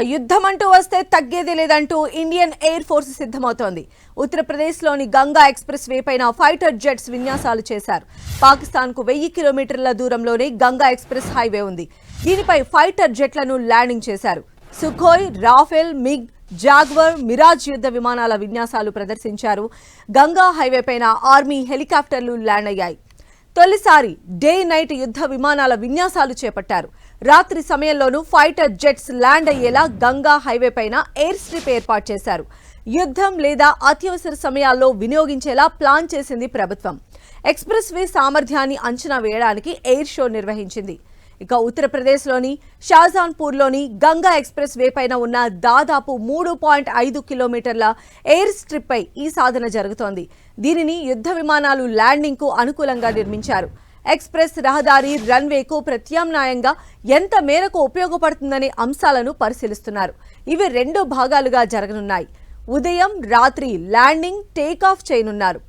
యుద్ధం అంటూ వస్తే తగ్గేది లేదంటూ ఇండియన్ ఎయిర్ ఫోర్స్ సిద్ధమవుతోంది. ఉత్తరప్రదేశ్లోని గంగా ఎక్స్ప్రెస్ వే పైన ఫైటర్ జెట్స్ విన్యాసాలు చేశారు. పాకిస్తాన్కు వెయ్యి కిలోమీటర్ల దూరంలోనే గంగా ఎక్స్ప్రెస్ హైవే ఉంది. దీనిపై ఫైటర్ జెట్లను ల్యాండింగ్ చేశారు. Sukhoi Rafale MiG Jaguar Mirage యుద్ధ విమానాల విన్యాసాలు ప్రదర్శించారు. గంగా హైవే పైన ఆర్మీ హెలికాప్టర్లు ల్యాండ్ అయ్యాయి. తొలిసారి డే నైట్ యుద్ధ విమానాల విన్యాసాలు చేపట్టారు. రాత్రి సమయంలోనూ ఫైటర్ జెట్స్ ల్యాండ్ అయ్యేలా గంగా హైవే పైన ఎయిర్ స్ట్రిప్ ఏర్పాటు చేశారు. యుద్ధం లేదా అత్యవసర సమయాల్లో వినియోగించేలా ప్లాన్ చేసింది ప్రభుత్వం. ఎక్స్ప్రెస్ వే సామర్థ్యాన్ని అంచనా వేయడానికి ఎయిర్ షో నిర్వహించింది. ఇక ఉత్తరప్రదేశ్లోని షాజాన్పూర్లోని గంగా ఎక్స్ప్రెస్ వే పైన ఉన్న దాదాపు మూడు పాయింట్ ఐదు కిలోమీటర్ల ఎయిర్ స్ట్రిప్పై ఈ సాధన జరుగుతోంది. దీనిని యుద్ధ విమానాలు ల్యాండింగ్కు అనుకూలంగా నిర్మించారు. ఎక్స్ప్రెస్ రహదారి రన్వేకు ప్రత్యామ్నాయంగా ఎంత మేరకు ఉపయోగపడుతుందనే అంశాలను పరిశీలిస్తున్నారు. ఇవి రెండు భాగాలుగా జరగనున్నాయి. ఉదయం రాత్రి ల్యాండింగ్ టేకాఫ్ చేయనున్నారు.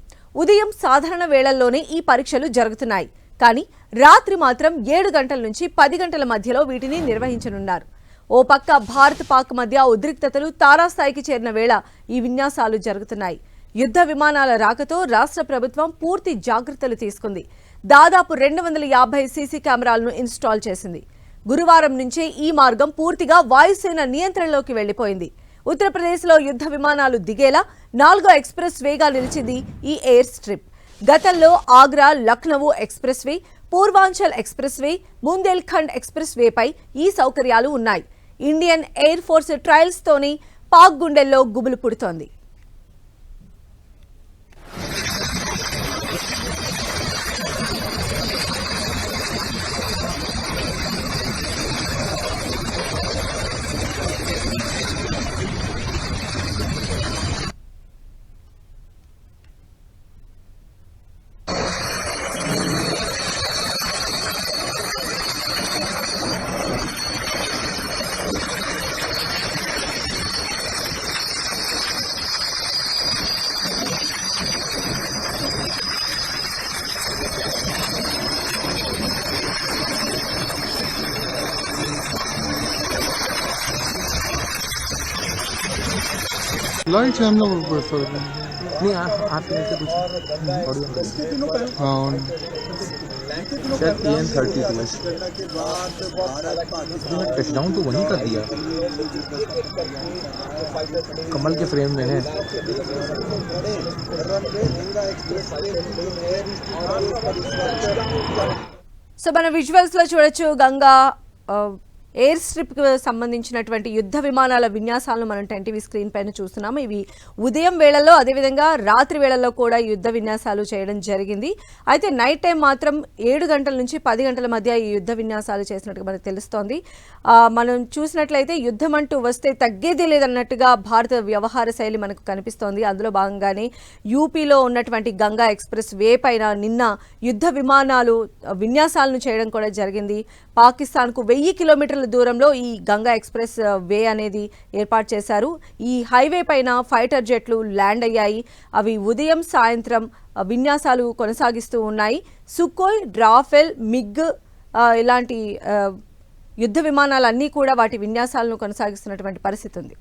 ఉదయం సాధారణ వేళల్లోనే ఈ పరీక్షలు జరుగుతున్నాయి. కానీ రాత్రి మాత్రం ఏడు గంటల నుంచి పది గంటల మధ్యలో వీటిని నిర్వహించనున్నారు. ఓ పక్క భారత్ పాక్ మధ్య ఉద్రిక్తతలు తారాస్థాయికి చేరిన వేళ ఈ విన్యాసాలు జరుగుతున్నాయి. యుద్ధ విమానాల రాకతో రాష్ట్ర ప్రభుత్వం పూర్తి జాగ్రత్తలు తీసుకుంది. దాదాపు రెండు వందల యాభై సీసీ కెమెరాలను ఇన్స్టాల్ చేసింది. గురువారం నుంచే ఈ మార్గం పూర్తిగా వాయుసేన నియంత్రణలోకి వెళ్ళిపోయింది ఉత్తరప్రదేశ్లో యుద్ధ విమానాలు దిగేలా నాలుగో ఎక్స్ప్రెస్ వేగా నిలిచింది ఈ ఎయిర్ స్ట్రిప్. గతంలో Agra Lucknow expressway Purvanchal expressway Bundelkhand express వేపై ఈ సౌకర్యాలు ఉన్నాయి. ఇండియన్ ఎయిర్ ఫోర్స్ ట్రయల్స్తోని పాక్ గుండెల్లో గుబులు పుడుతోంది. लाइट से हम लोग ऊपर सो रहे हैं। नहीं आप आप मेरे से कुछ ऑडियो हाँ और शायद P N thirty plus touch down तो वहीं कर दिया कमल के फ्रेम में है సో మన విజువల్స్ లో చూడొచ్చు గంగా ఆ, ఎయిర్ స్ట్రిప్కి సంబంధించినటువంటి యుద్ధ విమానాల విన్యాసాలను మనం టెన్ టీవీ స్క్రీన్ పైన చూస్తున్నాము ఇవి ఉదయం వేళల్లో అదేవిధంగా రాత్రి వేళల్లో కూడా యుద్ధ విన్యాసాలు చేయడం జరిగింది. అయితే నైట్ టైం మాత్రం ఏడు గంటల నుంచి పది గంటల మధ్య ఈ యుద్ధ విన్యాసాలు చేసినట్టుగా మనకు తెలుస్తోంది. మనం చూసినట్లయితే యుద్ధం అంటూ వస్తే తగ్గేది లేదన్నట్టుగా భారత వ్యవహార శైలి మనకు కనిపిస్తోంది. అందులో భాగంగానే యూపీలో ఉన్నటువంటి గంగా ఎక్స్ప్రెస్ వే పైన నిన్న యుద్ధ విమానాలు విన్యాసాలను చేయడం కూడా జరిగింది. పాకిస్తాన్కు వెయ్యి కిలోమీటర్ల దూరంలో ఈ గంగా ఎక్స్ప్రెస్ వే అనేది ఏర్పాటు చేశారు. ఈ హైవే పైన ఫైటర్ జెట్లు ల్యాండ్ అయ్యాయి. అవి ఉదయం సాయంత్రం విన్యాసాలు కొనసాగిస్తూ ఉన్నాయి. సుకోయ్ డ్రాఫెల్ మిగ్ ఇలాంటి యుద్ధ విమానాలన్నీ కూడా వాటి విన్యాసాలను కొనసాగిస్తున్నటువంటి పరిస్థితి ఉంది.